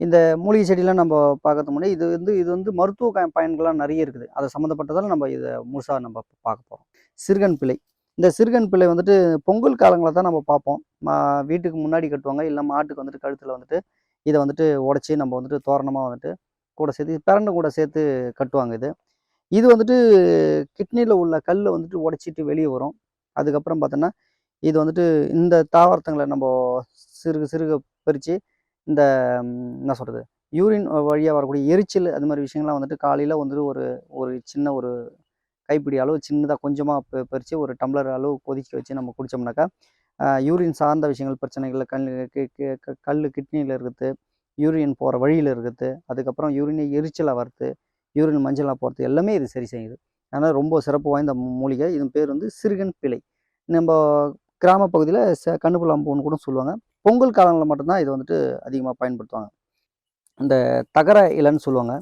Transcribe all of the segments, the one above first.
இந்த மூலிகை செடியெலாம் நம்ம பார்க்கறது முன்னாடி இது வந்து இது வந்து மருத்துவ க- பயன்கள்லாம் நிறைய இருக்குது. அதை சம்மந்தப்பட்டதால் நம்ம இதை முழுசாக நம்ம பார்க்க போகிறோம் சிறுகன் பிள்ளை இந்த சிறுகன் பிள்ளை வந்துட்டு பொங்கல் காலங்களில் தான் நம்ம பார்ப்போம். மா- வீட்டுக்கு முன்னாடி கட்டுவாங்க இல்லை மாட்டுக்கு வந்துட்டு கழுத்தில் வந்துட்டு இதை வந்துட்டு உடச்சி நம்ம வந்துட்டு தோரணமாக வந்துட்டு கூட சேர்த்து பிறண்டு கூட சேர்த்து கட்டுவாங்க இது. இது வந்துட்டு கிட்னியில் உள்ள கல்லை வந்துட்டு உடைச்சிட்டு வெளியே வரும். அதுக்கப்புறம் பார்த்தோன்னா இது வந்துட்டு இந்த தாவரத்தங்களை நம்ம சிறுக சிறுக பறித்து இந்த என்ன சொல்கிறது யூரின் வழியாக வரக்கூடிய எரிச்சல் அது மாதிரி விஷயங்கள்லாம் வந்துட்டு காலையில் வந்துட்டு ஒரு ஒரு சின்ன ஒரு கைப்பிடி அளவு சின்னதாக கொஞ்சமாக பறித்து ஒரு டம்ளர் அளவு கொதிக்க வச்சு நம்ம குடித்தோம்னாக்கா யூரின் சார்ந்த விஷயங்கள் பிரச்சனைகள் கல் கல் கிட்னியில் இருக்குது யூரின் போகிற வழியில் இருக்குது அதுக்கப்புறம் யூரினை எரிச்சலாக வருது யூரின் மஞ்சளாக போகிறது எல்லாமே இது சரி செய்யுது. அதனால் ரொம்ப சிறப்பு வாய்ந்த மூலிகை. இதன் பேர் வந்து சிறுகன் பிழை. நம்ம கிராம பகுதியில் ச கண்ணுப்புலாம்பூன்னு கூட சொல்லுவாங்க. பொங்கல் காலங்களில் மட்டும்தான் இதை வந்துட்டு அதிகமாக பயன்படுத்துவாங்க. இந்த தகர இலைன்னு சொல்லுவாங்க.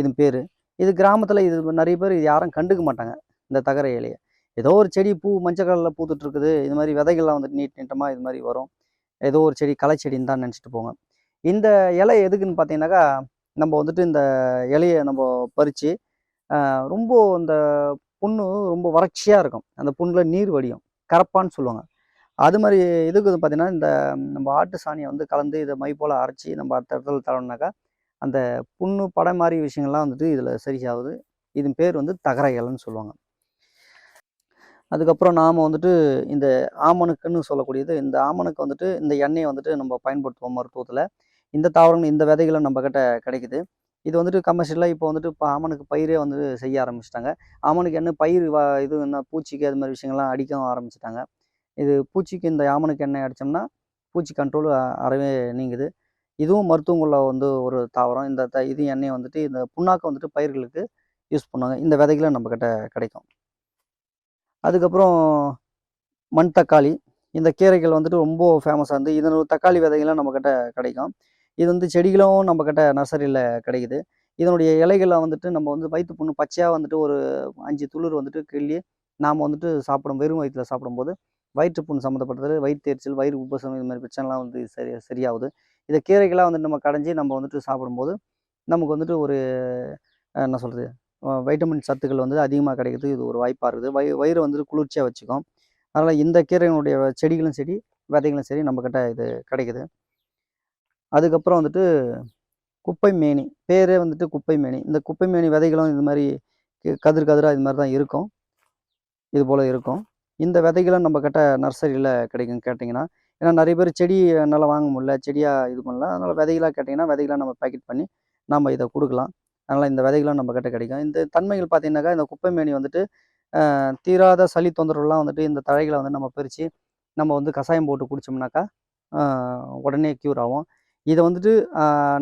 இது பேர். இது கிராமத்தில் இது நிறைய பேர் இது யாரும் கண்டுக்க மாட்டாங்க இந்த தகர இலையை. ஏதோ ஒரு செடி பூ மஞ்சள் கலரில் பூத்துட்டு இருக்குது இது மாதிரி விதைகள்லாம் வந்துட்டு நீட் நீட்டமாக இது மாதிரி வரும். ஏதோ ஒரு செடி களை செடின்னு தான் நினச்சிட்டு போங்க. இந்த இலை எதுக்குன்னு பார்த்தீங்கன்னாக்கா நம்ம வந்துட்டு இந்த இலையை நம்ம பறித்து ரொம்ப இந்த புண்ணு ரொம்ப வறட்சியாக இருக்கும். அந்த புண்ணில் நீர் வடியும். கரப்பான்னு சொல்லுவாங்க. அது மாதிரி இதுக்கு வந்து பார்த்தீங்கன்னா இந்த நம்ம ஆட்டு சாணியை வந்து கலந்து இதை மை போல் அரைச்சி நம்ம அடுத்த இடத்துல தரணுனாக்கா அந்த புண்ணு படை மாதிரி விஷயங்கள்லாம் வந்துட்டு இதில் சரியாகுது. இதன் பேர் வந்து தகர இலைன்னு சொல்லுவாங்க. அதுக்கப்புறம் நாம் வந்துட்டு இந்த ஆமணுக்குன்னு சொல்லக்கூடியது இந்த ஆமணுக்கு வந்துட்டு இந்த எண்ணெயை வந்துட்டு நம்ம பயன்படுத்துவோம் மருத்துவத்தில். இந்த தாவரங்கள் இந்த விதைகளும் நம்மக்கிட்ட கிடைக்குது. இது வந்துட்டு கமர்ஷியலாக இப்போ வந்துட்டு இப்போ ஆமனுக்கு பயிரே வந்து செய்ய ஆரம்பிச்சிட்டாங்க. ஆமனுக்கு என்ன பயிர் வா இது என்ன பூச்சிக்கு அது மாதிரி விஷயங்கள்லாம் அடிக்கவும் ஆரம்பிச்சிட்டாங்க. இது பூச்சிக்கு இந்த யாமனுக்கு எண்ணெய் அடித்தோம்னா பூச்சி கண்ட்ரோல் அறவே நீங்குது. இதுவும் மருத்துவங்களில் வந்து ஒரு தாவரம். இந்த த இது எண்ணெய் வந்துட்டு இந்த புண்ணாக்கை வந்துட்டு பயிர்களுக்கு யூஸ் பண்ணுவாங்க. இந்த விதைகளும் நம்மக்கிட்ட கிடைக்கும். அதுக்கப்புறம் மண் தக்காளி. இந்த கீரைகள் வந்துட்டு ரொம்ப ஃபேமஸாக இருந்து இதனோட தக்காளி விதைகள்லாம் நம்மக்கிட்ட கிடைக்கும். இது வந்து செடிகளும் நம்மக்கிட்ட நர்சரியில் கிடைக்குது. இதனுடைய இலைகளை வந்துட்டு நம்ம வந்து வயிற்று புண்ணு பச்சையாக வந்துட்டு ஒரு அஞ்சு துளிர் வந்துட்டு கிள்ளி நாம் வந்துட்டு சாப்பிடும் வெறும் வயிற்றில் சாப்பிடும்போது வயிற்றுப்புண் சம்மந்தப்பட்டது வயிற்றுச்சல் வயிறு உபசம் இது மாதிரி பிரச்சனைலாம் வந்து சரி சரியாகுது. இதை கீரைகளாக வந்துட்டு நம்ம கடைஞ்சி நம்ம வந்துட்டு சாப்பிடும்போது நமக்கு வந்துட்டு ஒரு என்ன சொல்கிறது வைட்டமின் சத்துக்கள் வந்து அதிகமாக கிடைக்கிறதுக்கு இது ஒரு வாய்ப்பாக இருக்குது. வய வயிறு வந்துட்டு குளிர்ச்சியாக வச்சுக்கும். அதனால் இந்த கீரையினுடைய செடிகளும் சரி விதைகளும் சரி நம்மக்கிட்ட இது கிடைக்குது. அதுக்கப்புறம் வந்துட்டு குப்பை மேனி பேரே வந்துட்டு குப்பை மேனி. இந்த குப்பை மேனி விதைகளும் இது மாதிரி கதிர் கதிராக இது மாதிரி தான் இருக்கும். இது போல் இருக்கும். இந்த விதைகளும் நம்ம கிட்ட நர்சரியில் கிடைக்கும் கேட்டிங்கன்னா ஏன்னா நிறைய பேர் செடி என்னால் வாங்க முடியல செடியாக இது பண்ணல அதனால் விதைகளாக கேட்டிங்கன்னா விதைகளாக நம்ம பேக்கெட் பண்ணி நம்ம இதை கொடுக்கலாம். அதனால் இந்த விதைகளும் நம்ம கிட்ட கிடைக்கும். இந்த தன்மைகள் பார்த்தீங்கன்னாக்கா இந்த குப்பை மேனி வந்துட்டு தீராத சளி தொந்தரவுலாம் வந்துட்டு இந்த தழைகளை வந்து நம்ம பிரித்து நம்ம வந்து கஷாயம் போட்டு குடித்தோம்னாக்கா உடனே க்யூர் ஆகும். இதை வந்துட்டு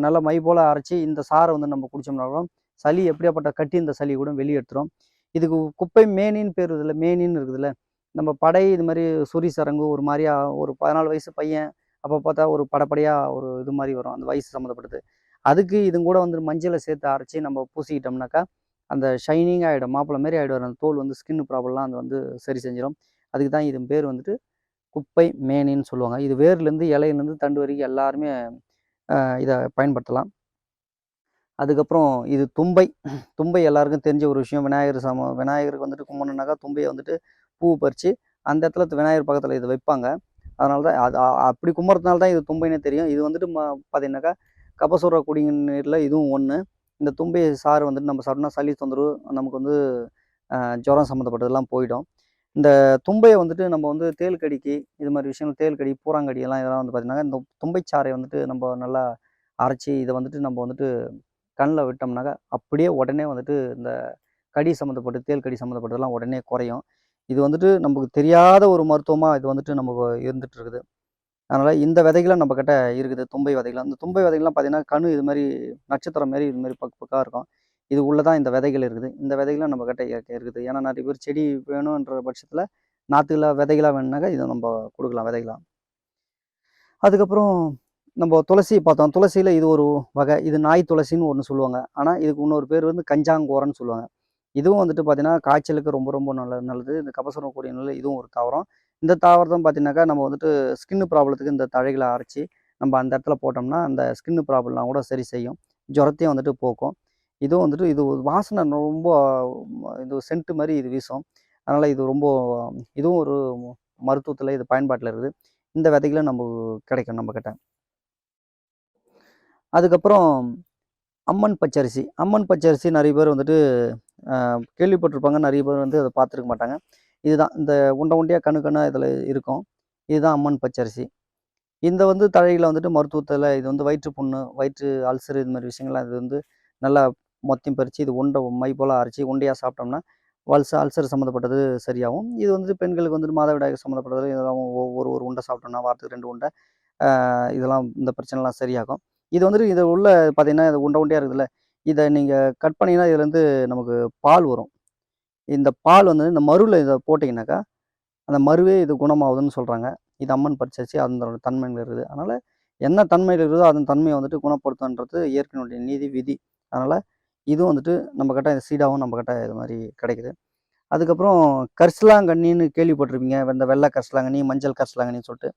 நல்லா மை போல் அரைச்சி இந்த சாறை வந்து நம்ம குடித்தோம்னாலும் சளி எப்படியாப்பட்ட கட்டி இந்த சளி கூட வெளியே எடுத்துரும். இதுக்கு குப்பை மேனின்னு பேர் இதில் மேனின்னு இருக்குதுல்ல நம்ம படை இது மாதிரி சுரி சரங்கு ஒரு மாதிரியா ஒரு பதினாலு வயசு பையன் அப்போ பார்த்தா ஒரு படப்படையாக ஒரு இது மாதிரி வரும் அந்த வயசு சம்மந்தப்பட்டது. அதுக்கு இது கூட வந்து மஞ்சளை சேர்த்து அரைச்சி நம்ம பூசிக்கிட்டோம்னாக்கா அந்த ஷைனிங் ஆகிடும் மாப்பிள்ளை மாதிரி ஆகிடுவார் அந்த தோல் வந்து ஸ்கின் ப்ராப்ளம்லாம் அது வந்து சரி செஞ்சிடும். அதுக்கு தான் இது பேர் வந்துட்டு குப்பை மேனின்னு சொல்லுவாங்க. இது வேர்லேருந்து இலையிலேருந்து தண்டு வரைக்கும் எல்லாருமே இதை பயன்படுத்தலாம். அதுக்கப்புறம் இது தும்பை. தும்பை எல்லாருக்கும் தெரிஞ்ச ஒரு விஷயம். விநாயகர் சம விநாயகருக்கு வந்துட்டு கும்பிடணுனாக்கா தும்பையை வந்துட்டு பூ பறித்து அந்த இடத்துல விநாயகர் பக்கத்தில் இது வைப்பாங்க. அதனால தான் அது அப்படி கும்புறதுனால தான் இது தும்பைனே தெரியும். இது வந்துட்டு ம பார்த்தீங்கன்னாக்கா கபசுர குடிநீரில் இதுவும் ஒன்று இந்த தும்பை சாறு வந்துட்டு நம்ம சாப்பிட்டோம்னா சளி தொந்தரவு நமக்கு வந்து ஜுரம் சம்மந்தப்பட்டதெல்லாம் போயிடும். இந்த தும்பையை வந்துட்டு நம்ம வந்து தேல் கடிக்கு இது மாதிரி விஷயங்கள் தேல் கடி பூராங்கடி எல்லாம் இதெல்லாம் வந்து பார்த்தீங்கன்னா இந்த தும்பைச்சாறை வந்துட்டு நம்ம நல்லா அரைச்சி இதை வந்துட்டு நம்ம வந்துட்டு கண்ணில் விட்டோம்னாக்கா அப்படியே உடனே வந்துட்டு இந்த கடி சம்மந்தப்பட்டு தேள் கடி சம்மந்தப்பட்டதெல்லாம் உடனே குறையும். இது வந்துட்டு நமக்கு தெரியாத ஒரு மருத்துவமாக இது வந்துட்டு நமக்கு இருந்துட்டு இருக்குது அதனால் இந்த விதைகளும் நம்ம கிட்ட இருக்குது. தும்பை விதைகள். அந்த தும்பை விதைகள்லாம் பார்த்தீங்கன்னா கணு இது மாதிரி நட்சத்திரம் மாதிரி இது மாதிரி பக்கு பக்காக இருக்கும். இது உள்ளே தான் இந்த விதைகள் இருக்குது. இந்த விதைகளும் நம்ம கிட்ட இருக்குது. ஏன்னா நிறைய பேர் செடி வேணுன்ற பட்சத்தில் நாற்றுல விதைகளாக வேணுனாக்கா இதை நம்ம கொடுக்கலாம் விதைகளாக அதுக்கப்புறம் நம்ம துளசி பார்த்தோம். துளசியில் இது ஒரு வகை. இது நாய் துளசின்னு ஒன்று சொல்லுவாங்க. ஆனால் இதுக்கு இன்னொரு பேர் வந்து கஞ்சாங்கோரன்னு சொல்லுவாங்க. இதுவும் வந்துட்டு பார்த்தீங்கன்னா காய்ச்சலுக்கு ரொம்ப ரொம்ப நல்லது நல்லது. இந்த கபசுரம் கூடிய நல்ல இதுவும் ஒரு தாவரம். இந்த தாவரத்தை பார்த்தீங்கன்னாக்கா நம்ம வந்துட்டு ஸ்கின் ப்ராப்ளத்துக்கு இந்த தழைகளை அரைச்சி நம்ம அந்த இடத்துல போட்டோம்னா அந்த ஸ்கின்னு ப்ராப்ளம்லாம் கூட சரி செய்யும். ஜுரத்தையும் வந்துட்டு போக்கும். இதுவும் வந்துட்டு இது வாசனை ரொம்ப இது சென்ட் மாதிரி இது வீசும். அதனால் இது ரொம்ப இதுவும் ஒரு மருத்துவத்தில் இது பயன்பாட்டில் இருக்குது. இந்த விதைகளும் நம்ம கிடைக்கும் நம்மக்கிட்ட அதுக்கப்புறம் அம்மன் பச்சரிசி. அம்மன் பச்சரிசி நிறைய பேர் வந்துட்டு கேள்விப்பட்டிருப்பாங்க. நிறைய பேர் வந்து அதை பார்த்துருக்க மாட்டாங்க. இதுதான். இந்த உண்டை உண்டையாக கணு கண்ணா இதில் இருக்கும். இதுதான் அம்மன் பச்சரிசி. இந்த வந்து தழையில் வந்துட்டு மருத்துவத்தில் இது வந்து வயிற்று புண்ணு வயிற்று அல்சர் இது மாதிரி விஷயங்கள்லாம் இது வந்து நல்லா மொத்தம் பறித்து இது உண்டை மை போல் அரைச்சி உண்டையாக சாப்பிட்டோம்னா வல்ச அல்சர் சம்மந்தப்பட்டது சரியாகும். இது வந்துட்டு பெண்களுக்கு வந்துட்டு மாதவிடாய் சம்மந்தப்பட்டது இதெல்லாம் ஒவ்வொரு ஒரு உண்டை சாப்பிட்டோம்னா வாரத்துக்கு ரெண்டு உண்டை. இதெல்லாம் இந்த பிரச்சனைலாம் சரியாகும். இது வந்துட்டு இது உள்ள பார்த்தீங்கன்னா இது உண்டை உண்டையாக இருக்குதுல்ல. இதை நீங்கள் கட் பண்ணிங்கன்னா இதுலேருந்து நமக்கு பால் வரும். இந்த பால் வந்து இந்த மருவில் இதை போட்டிங்கனாக்கா அந்த மருவே இது குணமாகுதுன்னு சொல்கிறாங்க இது அம்மன் பரிசரிச்சு அதனோட தன்மைகள் இருக்குது. அதனால் என்ன தன்மையில் இருக்குதோ அதன் தன்மையை வந்துட்டு குணப்படுத்துன்றது இயற்கையினுடைய நீதி விதி. அதனால் இதுவும் வந்துட்டு நம்ம கிட்ட சீடாகவும் நம்ம கிட்ட இது மாதிரி கிடைக்குது. அதுக்கப்புறம் கரிசலாங்கண்ணின்னு கேள்விப்பட்டிருப்பீங்க. இந்த வெள்ளை கரிசலாங்கண்ணி மஞ்சள் கரிசலாங்கண்ணின்னு சொல்லிட்டு.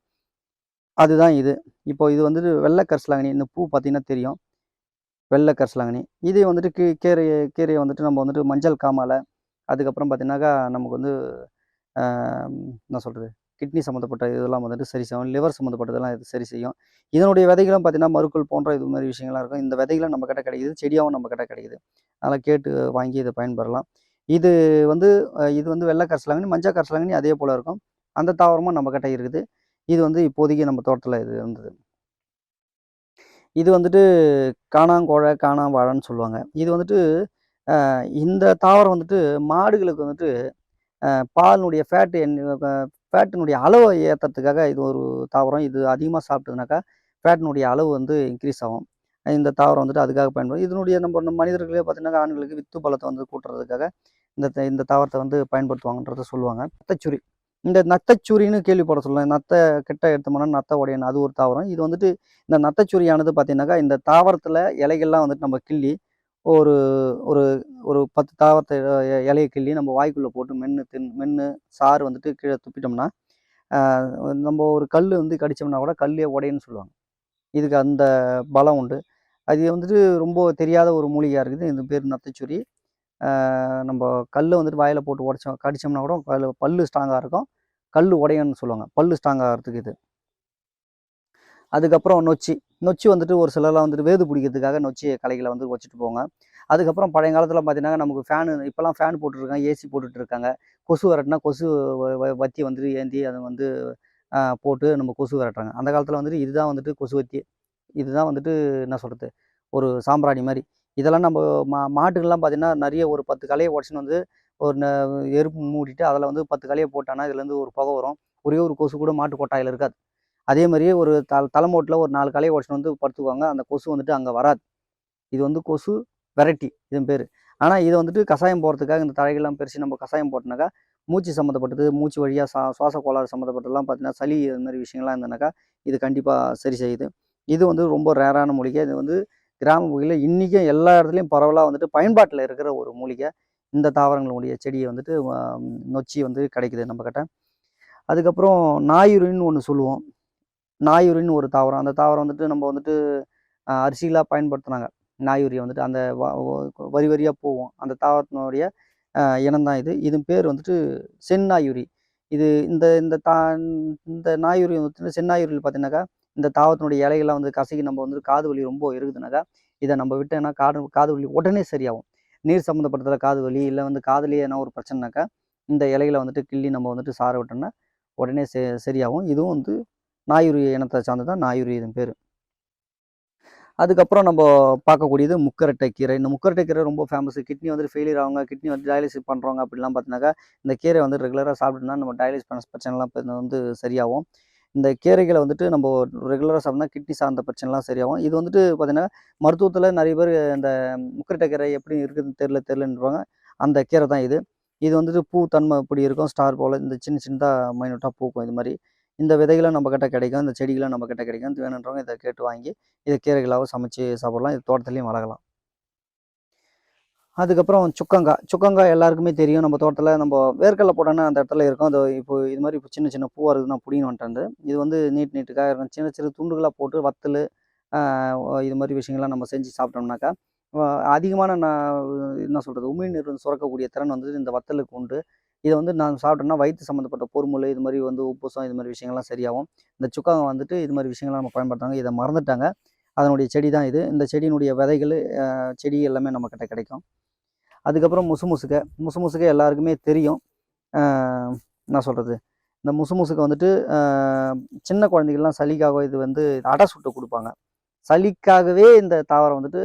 அதுதான் இது. இப்போ இது வந்துட்டு வெள்ளை கரிசலாங்கனி இந்த பூ பார்த்தீங்கன்னா தெரியும். வெள்ளை கரிசலாங்கனி இதே வந்துட்டு கீ கீரையை கீரையை வந்துட்டு நம்ம வந்துட்டு மஞ்சள் காமாலை அதுக்கப்புறம் பார்த்தீங்கன்னாக்கா நமக்கு வந்து என்ன சொல்கிறது கிட்னி சம்மந்தப்பட்ட இதெல்லாம் வந்துட்டு சரி செய்யும். லிவர் சம்மந்தப்பட்டதெல்லாம் இது சரி செய்யும். இதனுடைய விதைகளும் பார்த்தீங்கன்னா மருக்குள் போன்ற இது மாதிரி விஷயங்கள்லாம் இருக்கும். இந்த விதைகளும் நம்ம கிட்ட கிடைக்குது. செடியாகவும் நம்ம கிட்ட கிடைக்குது. அதனால் கேட்டு வாங்கி இதை பயன்பெறலாம். இது வந்து இது வந்து வெள்ளை கரிசலாங்கனி மஞ்சள் கரிசலாங்கனி அதே போல் இருக்கும். அந்த தாவரமும் நம்ம கிட்ட இருக்குது. இது வந்து இப்போதைக்கு நம்ம தோட்டத்தில் இது இருந்தது இது வந்துட்டு காணாங்கோழை காணாவாழைன்னு சொல்லுவாங்க. இது வந்துட்டு இந்த தாவரம் வந்துட்டு மாடுகளுக்கு வந்துட்டு பாலினுடைய ஃபேட்டு ஃபேட்டினுடைய அளவை ஏற்றுறதுக்காக இது ஒரு தாவரம். இது அதிகமாக சாப்பிட்டதுனாக்கா ஃபேட்டினுடைய அளவு வந்து இன்க்ரீஸ் ஆகும். இந்த தாவரம் வந்துட்டு அதுக்காக பயன்படும். இதனுடைய நம்ம நம்ம மனிதர்களே பார்த்தீங்கன்னா ஆண்களுக்கு வித்து பலத்தை வந்து கூட்டுறதுக்காக இந்த த- இந்த தாவரத்தை வந்து பயன்படுத்துவாங்கன்றத சொல்லுவாங்க. நத்தச்சுரி இந்த நத்தச்சூரின்னு கேள்விப்பட சொல்லலாம் நத்தை கிட்ட எடுத்தோம்னா நத்தை உடையன் அது ஒரு தாவரம். இது வந்துட்டு இந்த நத்தச்சூரியானது பார்த்தீங்கன்னாக்கா இந்த தாவரத்தில் இலைகள்லாம் வந்துட்டு நம்ம கிள்ளி ஒரு ஒரு ஒரு பத்து தாவரத்தை இலையை கிள்ளி நம்ம வாய்க்குள்ளே போட்டு மென்று தின் மென்று சாறு வந்துட்டு கீழே துப்பிட்டோம்னா நம்ம ஒரு கல் வந்து கடிச்சோம்னா கூட கல்லே உடையன்னு சொல்லுவாங்க. இதுக்கு அந்த பலம் உண்டு. அது வந்துட்டு ரொம்ப தெரியாத ஒரு மூலிகையாக இருக்குது. இந்த பேர் நத்தைச்சுரி. நம்ம கல் வந்துட்டு வாயில் போட்டு உடைச்சோம் கடிச்சோம்னா கூட கல் பல்லு ஸ்ட்ராங்காக இருக்கும். கல் உடையன்னு சொல்லுவாங்க. பல்லு ஸ்ட்ராங்காகிறதுக்கு இது. அதுக்கப்புறம் நொச்சி. நொச்சி வந்துட்டு ஒரு சிலர்லாம் வந்துட்டு வேது பிடிக்கிறதுக்காக நொச்சி கலைகளை வந்து வச்சுட்டு போங்க அதுக்கப்புறம் பழைய காலத்தில் பார்த்தீங்கன்னா நமக்கு ஃபேனு இப்போலாம் ஃபேன் போட்டுருக்காங்க ஏசி போட்டுட்டு இருக்காங்க கொசு விரட்டினா கொசு வத்தி வந்துட்டு ஏந்தி அதை வந்து போட்டு நம்ம கொசு விரட்டுறாங்க. அந்த காலத்தில் வந்துட்டு இதுதான் வந்துட்டு கொசு வத்தி. இதுதான் வந்துட்டு என்ன சொல்கிறது ஒரு சாம்பிராணி மாதிரி. இதெல்லாம் நம்ம மா மாட்டுக்கெல்லாம் பார்த்தீங்கன்னா நிறைய ஒரு பத்து கலையை உடச்சின்னு வந்து ஒரு ந- எருப்பு மூடிட்டு அதில் வந்து பத்து கலையை போட்டானா இதுலேருந்து ஒரு புகை வரும். ஒரே ஒரு கொசு கூட மாட்டு கொட்டாயில் இருக்காது. அதே மாதிரியே ஒரு தல தலைமோட்டில் ஒரு நாலு கலையை உடச்சின்னு வந்து படுத்துக்குவாங்க. அந்த கொசு வந்துட்டு அங்கே வராது. இது வந்து கொசு வெரைட்டி இதன் பேர். ஆனால் இதை வந்துட்டு கஷாயம் போடுறதுக்காக இந்த தழைகள்லாம் பெருசு நம்ம கஷாயம் போட்டோம்னாக்கா மூச்சு சம்மந்தப்பட்டது மூச்சு வழியாக சா சுவாச கோளாறு சம்மந்தப்பட்டதுலாம் பார்த்தீங்கன்னா சளி இது மாதிரி விஷயங்கள்லாம் இருந்தனாக்கா இது கண்டிப்பாக சரி செய்யுது. இது வந்து ரொம்ப ரேரான மூலிகை. இது வந்து கிராம பகுதியில் இன்றைக்கும் எல்லா இடத்துலையும் பரவலாக வந்துட்டு பயன்பாட்டில் இருக்கிற ஒரு மூலிகை. இந்த தாவரங்களுடைய செடியை வந்துட்டு நொச்சி வந்து கிடைக்குது நம்மக்கிட்ட அதுக்கப்புறம் நாயுரின்னு ஒன்று சொல்லுவோம். நாயுரின்னு ஒரு தாவரம். அந்த தாவரம் வந்துட்டு நம்ம வந்துட்டு அரிசிகளாக பயன்படுத்துனாங்க. நாயுரியை வந்துட்டு அந்த வ- வரி வரியாக போவோம் அந்த தாவரத்தினுடைய இனம் தான் இது. இது பேர் வந்துட்டு செந்நாயுரி இது இந்த இந்த தா இந்த நாயுரி வந்துட்டு செந்நாயுரியில் பார்த்தீங்கன்னாக்கா இந்த தாவரத்தினுடைய இலைகள்லாம் வந்து கசகி நம்ம வந்து காது வலி ரொம்ப இருக்குதுனாக்கா இதை நம்ம விட்டோன்னா காது காது வலி உடனே சரியாகும். நீர் சம்மந்தப்பட்டதில் காது வலி இல்லை வந்து காதுலேயே என்ன ஒரு பிரச்சனைனாக்கா இந்த இலைகளை வந்துட்டு கிள்ளி நம்ம வந்துட்டு சார விட்டோம்னா உடனே செ சரியாகும். இதுவும் வந்து நாயுரி இனத்தை சார்ந்து தான் நாயுரி இதன் பேர். அதுக்கப்புறம் நம்ம பார்க்கக்கூடியது முக்கரட்டை கீரை. இந்த முக்கரட்டை கீரை ரொம்ப ஃபேமஸ் கிட்னி வந்துட்டு ஃபெயிலியர் ஆகுங்க கிட்னி வந்து டயாலிசிஸ் பண்ணுறவங்க அப்படிலாம் பார்த்தீங்கன்னாக்கா இந்த கீரை வந்து ரெகுலராக சாப்பிட்டுனா நம்ம டயாலிசிஸ் பண்ண பிரச்சனைலாம் இது வந்து சரியாகும். இந்த கீரைகளை வந்துட்டு நம்ம ரெகுலராக சாப்பிட்டா கிட்னி சார்ந்த பிரச்சனைலாம் சரியாகும். இது வந்துட்டு பார்த்தீங்கன்னா மருத்துவத்தில் நிறைய பேர் இந்த முக்கரட்டை கீரை எப்படி இருக்குதுன்னு தெரில தெரிலன்றாங்க அந்த கீரை தான் இது. இது வந்துட்டு பூ தன்மை இப்படி இருக்கும் ஸ்டார் போல் இந்த சின்ன சின்னதாக மைனூட்டாக பூக்கும் இது மாதிரி. இந்த விதைகளும் நம்ம கிட்ட கிடைக்கும் இந்த செடிகளும் நம்ம கிட்ட கிடைக்கும் வேணுன்றவங்க இதை கேட்டு வாங்கி இதை கீரைகளாகவும் சமைச்சு சாப்பிடலாம். இது தோட்டத்துலேயும் வளர்க்கலாம். அதுக்கப்புறம் சுக்கங்காய் சுக்கங்காய் எல்லாருக்குமே தெரியும். நம்ம தோட்டத்தில் நம்ம வேர்க்கடலை போட்டோன்னா அந்த இடத்துல இருக்கும். அது இப்போ இது மாதிரி இப்போ சின்ன சின்ன பூவாக இருக்குது நான் பிடிங்கி வந்துட்டு இது வந்து நீட் நீட்டுக்காக இருக்கும். சின்ன சின்ன துண்டுகளாக போட்டு வத்தல் இது மாதிரி விஷயங்கள்லாம் நம்ம செஞ்சு சாப்பிட்டோம்னாக்கா அதிகமான நான் என்ன சொல்கிறது உமிழ்நீர் வந்து சுரக்கக்கூடிய திறன் வந்து இந்த வத்தலுக்கு உண்டு. இதை வந்து நான் சாப்பிட்டோம்னா வயிற்று சம்மந்தப்பட்ட பொருமுல் இது மாதிரி வந்து உப்புசம் இது மாதிரி விஷயங்கள்லாம் சரியாகும். இந்த சுக்காங்க வந்துட்டு இது மாதிரி விஷயங்கள்லாம் நம்ம பயன்படுத்துறாங்க இதை மறந்துட்டாங்க. அதனுடைய செடி தான் இது. இந்த செடியினுடைய விதைகள் செடி எல்லாமே நம்மக்கிட்ட கிடைக்கும். அதுக்கப்புறம் முசு முசுக்கை முசு முசுக்கை எல்லாருக்குமே தெரியும். என்ன சொல்கிறது இந்த முசு முசுக்கை வந்துட்டு சின்ன குழந்தைகள்லாம் சளிக்காக இது வந்து அடை சுட்டு கொடுப்பாங்க. சளிக்காகவே இந்த தாவரம் வந்துட்டு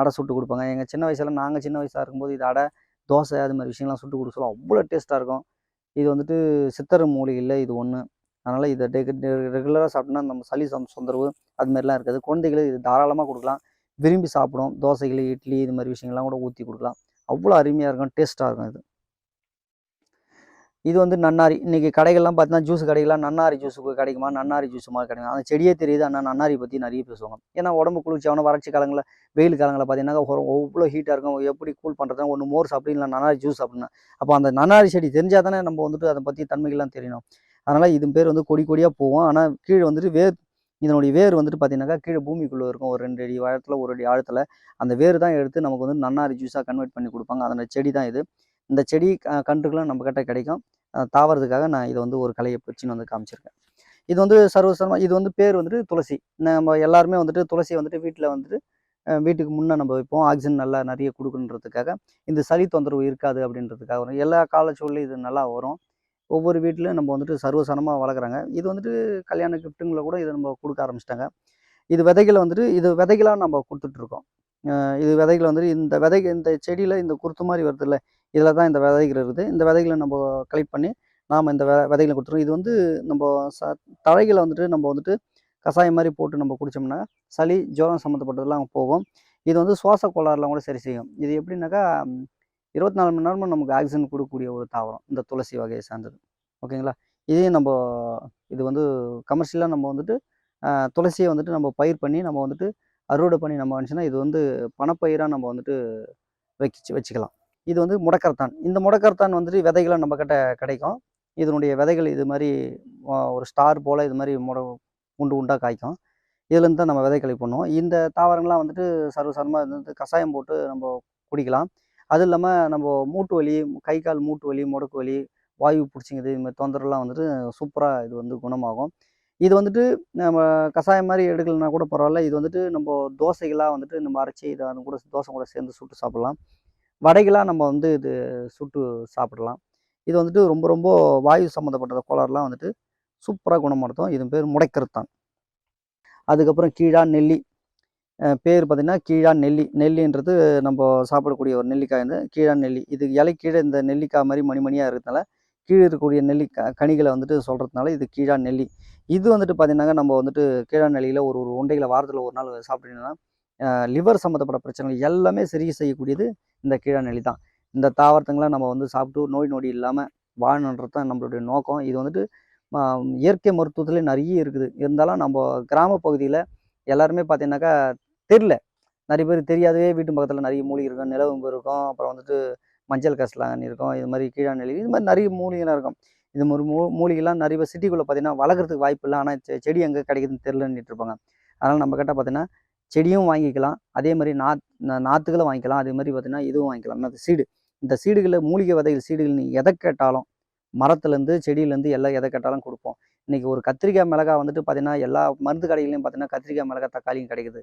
அடை சுட்டு கொடுப்பாங்க. எங்கள் சின்ன வயசில் நாங்கள் சின்ன வயசாக இருக்கும்போது இது அடை தோசை அது மாதிரி விஷயங்கள்லாம் சுட்டு கொடுக்க சொல்லலாம் அவ்வளோ டேஸ்ட்டாக இருக்கும். இது வந்துட்டு சித்தர் மூலிகையில் இது ஒன்று அதனால் இதை டெ ரெகுலராக சாப்பிட்டோம்னா நம்ம சளி சம் தொந்தரவு அது மாதிரிலாம் இருக்காது. குழந்தைகளுக்கு இது தாராளமாக கொடுக்கலாம். விரும்பி சாப்பிடும் தோசைகள் இட்லி இது மாதிரி விஷயங்கள்லாம் கூட ஊற்றி கொடுக்கலாம். அவ்வளோ அருமையாக இருக்கும். டேஸ்ட்டாக இருக்கும் இது. இது வந்து நன்னாரி. இன்றைக்கி கடைகள்லாம் பார்த்தீங்கன்னா ஜூஸ் கடைகள்லாம் நன்னாரி ஜூஸ் கிடைக்குமா? நன்னாரி ஜூஸ் மாதிரி கிடைக்கும். அந்த செடியே தெரியுது. ஆனால் நன்னாரி பற்றி நிறைய பேசுவாங்க ஏன்னா உடம்பு குளிர்ச்சியான வறட்சி காலங்களில் வெயில் காலங்களில் பார்த்தீங்கன்னா அவ்வளோ ஹீட்டாக இருக்கும். எப்படி கூல் பண்ணுறதுனா ஒன்று மோர் சாப்பிடு இல்லை நன்னாரி ஜூஸ் சாப்பிடணும். அப்போ அந்த நன்னாரி செடி தெரிஞ்சால் தானே நம்ம வந்துட்டு அதை பற்றி தன்மைகள்லாம் தெரியணும். அதனால் இது பேர் வந்து கொடி கொடியாக போகும். ஆனால் கீழே வந்துட்டு வேர் இதனுடைய வேர் வந்துட்டு பார்த்தீங்கன்னாக்கா கீழே பூமிக்குள்ளே இருக்கும். ஒரு ரெண்டு அடி ஆழத்தில் ஒரு அடி ஆழத்தில். அந்த வேர் தான் எடுத்து நமக்கு வந்து நன்னாரி ஜூஸாக கன்வெர்ட் பண்ணி கொடுப்பாங்க. அதோட செடி தான் இது. இந்த செடி க- கன்றுகளும் நம்ம கிட்ட கிடைக்கும். தாவறதுக்காக நான் இதை வந்து ஒரு கலையை பிடிச்சின்னு வந்து காமிச்சிருக்கேன். இது வந்து சர்வசரமாக இது வந்து பேர் வந்துட்டு துளசி. நம்ம எல்லாருமே வந்துட்டு துளசியை வந்துட்டு வீட்டில் வந்துட்டு வீட்டுக்கு முன்னே நம்ம வைப்போம். ஆக்சிஜன் நல்லா நிறைய கொடுக்குன்றதுக்காக இந்த சளி தொந்தரவு இருக்காது அப்படின்றதுக்காக வரும். எல்லா காலச்சூழலும் இது நல்லா வரும். ஒவ்வொரு வீட்லையும் நம்ம வந்துட்டு சர்வசனமாக வளர்க்குறாங்க. இது வந்துட்டு கல்யாண கிஃப்ட்டுங்களை கூட இதை நம்ம கொடுக்க ஆரம்பிச்சிட்டாங்க. இது விதைகளை வந்துட்டு இது விதைகளாக நம்ம கொடுத்துட்ருக்கோம். இது விதைகள் வந்துட்டு இந்த விதைகள் இந்த செடியில் இந்த குருத்து மாதிரி வருது இல்லை இதில் தான் இந்த விதைகள் இருக்குது. இந்த விதைகளை நம்ம கலெக்ட் பண்ணி நாம் இந்த வெ விதைகளை கொடுத்துருவோம் இது வந்து நம்ம ச தழைகளை வந்துட்டு நம்ம வந்துட்டு கஷாயம் மாதிரி போட்டு நம்ம குடித்தோம்னா சளி ஜுரம் சம்மந்தப்பட்டதெல்லாம் போகும். இது வந்து சுவாச கோளாறுலாம் கூட சரி செய்யும். இது எப்படின்னாக்கா இருபத்தி நாலு மணி நேரமும் நமக்கு ஆக்சிஜன் கொடுக்கக்கூடிய ஒரு தாவரம் இந்த துளசி வகையை சார்ந்தது. ஓகேங்களா? இதையும் நம்ம இது வந்து கமர்ஷியலாக நம்ம வந்துட்டு துளசியை வந்துட்டு நம்ம பயிர் பண்ணி நம்ம வந்துட்டு அறுவடை பண்ணி நம்ம வந்துச்சுன்னா இது வந்து பணப்பயிராக நம்ம வந்துட்டு வச்சு வச்சுக்கலாம். இது வந்து முடக்கரத்தான் இந்த முடக்கரத்தான் வந்துட்டு விதைகளை நம்ம கிட்ட கிடைக்கும். இதனுடைய விதைகள் இது மாதிரி ஒரு ஸ்டார் போல் இது மாதிரி முட உண்டு உண்டாக காய்க்கும். இதுலேருந்து தான் நம்ம விதை பண்ணுவோம். இந்த தாவரங்கள்லாம் வந்துட்டு சர்வசாரமாக வந்து கஷாயம் போட்டு நம்ம குடிக்கலாம். அது இல்லாமல் நம்ம மூட்டு வலி கை கால் மூட்டு வலி முடக்கு வலி வாயு பிடிச்சிங்குது இது மாதிரி தொந்தரவுலாம் வந்துட்டு சூப்பராக இது வந்து குணமாகும். இது வந்துட்டு நம்ம கஷாயம் மாதிரி எடுக்கலைன்னா கூட பரவாயில்ல. இது வந்துட்டு நம்ம தோசைகளாக வந்துட்டு நம்ம அரைச்சி இதை அது கூட தோசை கூட சேர்ந்து சுட்டு சாப்பிடலாம். வடைகளாக நம்ம வந்து இது சுட்டு சாப்பிடலாம். இது வந்துட்டு ரொம்ப ரொம்ப வாயு சம்மந்தப்பட்ட கோளாறுலாம் வந்துட்டு சூப்பராக குணப்படுத்தும். இது பேர் முடைக்கருத்தான். அதுக்கப்புறம் கீழா நெல்லி. பேர் பார்த்திங்கன்னா கீழான் நெல்லி. நெல்லின்றது நம்ம சாப்பிடக்கூடிய ஒரு நெல்லிக்காய் வந்து கீழான் நெல்லி. இது இலை கீழே இந்த நெல்லிக்காய் மாதிரி மணிமணியாக இருக்கிறதுனால கீழே இருக்கக்கூடிய நெல்லி க- கனிகளை வந்துட்டு சொல்கிறதுனால இது கீழான் நெல்லி. இது வந்துட்டு பார்த்தீங்கன்னா நம்ம வந்துட்டு கீழான் நெல்லியில் ஒரு ஒரு உண்டைகளை வாரத்தில் ஒரு நாள் சாப்பிட்டீங்கன்னா லிவர் சம்மந்தப்பட்ட பிரச்சனைகள் எல்லாமே சரி செய்யக்கூடியது இந்த கீழான் நெல்லி தான். இந்த தாவரத்துங்களாம் நம்ம வந்து சாப்பிட்டு நோய் நொடி இல்லாமல் வாழணுன்றது தான் நம்மளுடைய நோக்கம். இது வந்துட்டு இயற்கை மருத்துவத்துல நிறைய இருக்குது. இருந்தாலும் நம்ம கிராம பகுதியில் எல்லாருமே பார்த்தீங்கன்னாக்கா தெரில நிறைய பேர் தெரியாதவே வீட்டு பக்கத்தில் நிறைய மூலிகை இருக்கும் நிலவம்பு இருக்கும் அப்புறம் வந்துட்டு மஞ்சள் கசலாங்கண்ணி இருக்கும் இது மாதிரி கீழாநெல்லி இது மாதிரி நிறைய மூலிகைலாம் இருக்கும். இது மாதிரி மூ மூலிகைலாம் நிறைய பேர் சிட்டிக்குள்ளே பார்த்தீங்கன்னா வளர்க்குறதுக்கு வாய்ப்பு இல்லை. ஆனால் செ- செடி எங்கே கிடைக்குதுன்னு தெரிலன்னுட்டு இருப்பாங்க. அதனால் நம்ம கிட்ட பார்த்தீங்கன்னா செடியும் வாங்கிக்கலாம். அதே மாதிரி நாத் நா- நாற்றுகளும் வாங்கிக்கலாம். அதே மாதிரி பார்த்தீங்கன்னா இதுவும் வாங்கிக்கலாம். அந்த சீடு. இந்த சீடுகளில் மூலிகை விதைகள் சீடுகள் நீ எதை கேட்டாலும் மரத்துலேருந்து செடியிலேருந்து எல்லாம் எதை கேட்டாலும் கொடுப்போம். இன்றைக்கி ஒரு கத்திரிக்காய் மிளகாய் வந்துட்டு பார்த்தீங்கன்னா எல்லா மருந்து கடைகளையும் பார்த்தீங்கன்னா கத்திரிக்காய் மிளகாய் தக்காளியும் கிடைக்குது.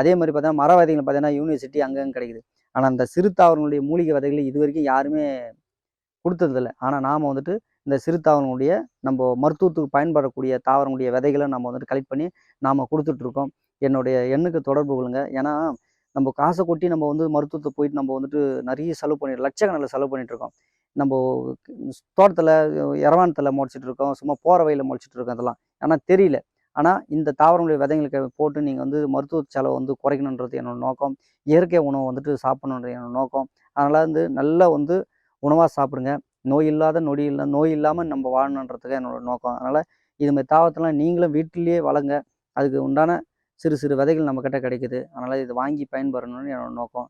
அதே மாதிரி பார்த்தீங்கன்னா மர விதைகள் பார்த்தீங்கன்னா யூனிவர்சிட்டி அங்கங்கே கிடைக்குது. ஆனால் அந்த சிறு தாவரங்களுடைய மூலிகை விதைகளை இது வரைக்கும் யாருமே கொடுத்ததில்லை. ஆனால் நாம் வந்துட்டு இந்த சிறு தாவரங்களுடைய நம்ம மருத்துவத்துக்கு பயன்படக்கூடிய தாவரங்களுடைய விதைகளை நம்ம வந்துட்டு கலெக்ட் பண்ணி நாம் கொடுத்துட்ருக்கோம். என்னுடைய எண்ணுக்கு தொடர்பு கொள்ளுங்க. ஏன்னா நம்ம காசை கொட்டி நம்ம வந்து மருத்துவத்தை போயிட்டு நம்ம வந்துட்டு நிறைய செலவு பண்ணி லட்சக்கணக்கில் செலவு பண்ணிட்டு இருக்கோம். நம்ம தோட்டத்தில் இரவானத்தில் முளைச்சிட்டு இருக்கோம் சும்மா போகிற வழியில் முளைச்சிட்டு இருக்கோம் அதெல்லாம். ஆனால் தெரியல. ஆனால் இந்த தாவரங்களுடைய விதைங்களுக்கு போட்டு நீங்கள் வந்து மருத்துவ செலவை வந்து குறைக்கணுன்றது என்னோட நோக்கம். இயற்கை உணவு வந்துட்டு சாப்பிடணுன்றது என்னோட நோக்கம். அதனால் வந்து நல்லா வந்து உணவாக சாப்பிடுங்க. நோய் இல்லாத நொடி இல்லை நோய் இல்லாமல் நம்ம வாழணுன்றதுக்கு என்னோட நோக்கம். அதனால் இது மாதிரி தாவரத்தெல்லாம் நீங்களும் வீட்டிலேயே வளங்க அதுக்கு உண்டான சிறு சிறு விதைகள் நம்மக்கிட்ட கிடைக்குது. அதனால் இது வாங்கி பயன்பெறணும்னு என்னோட நோக்கம்.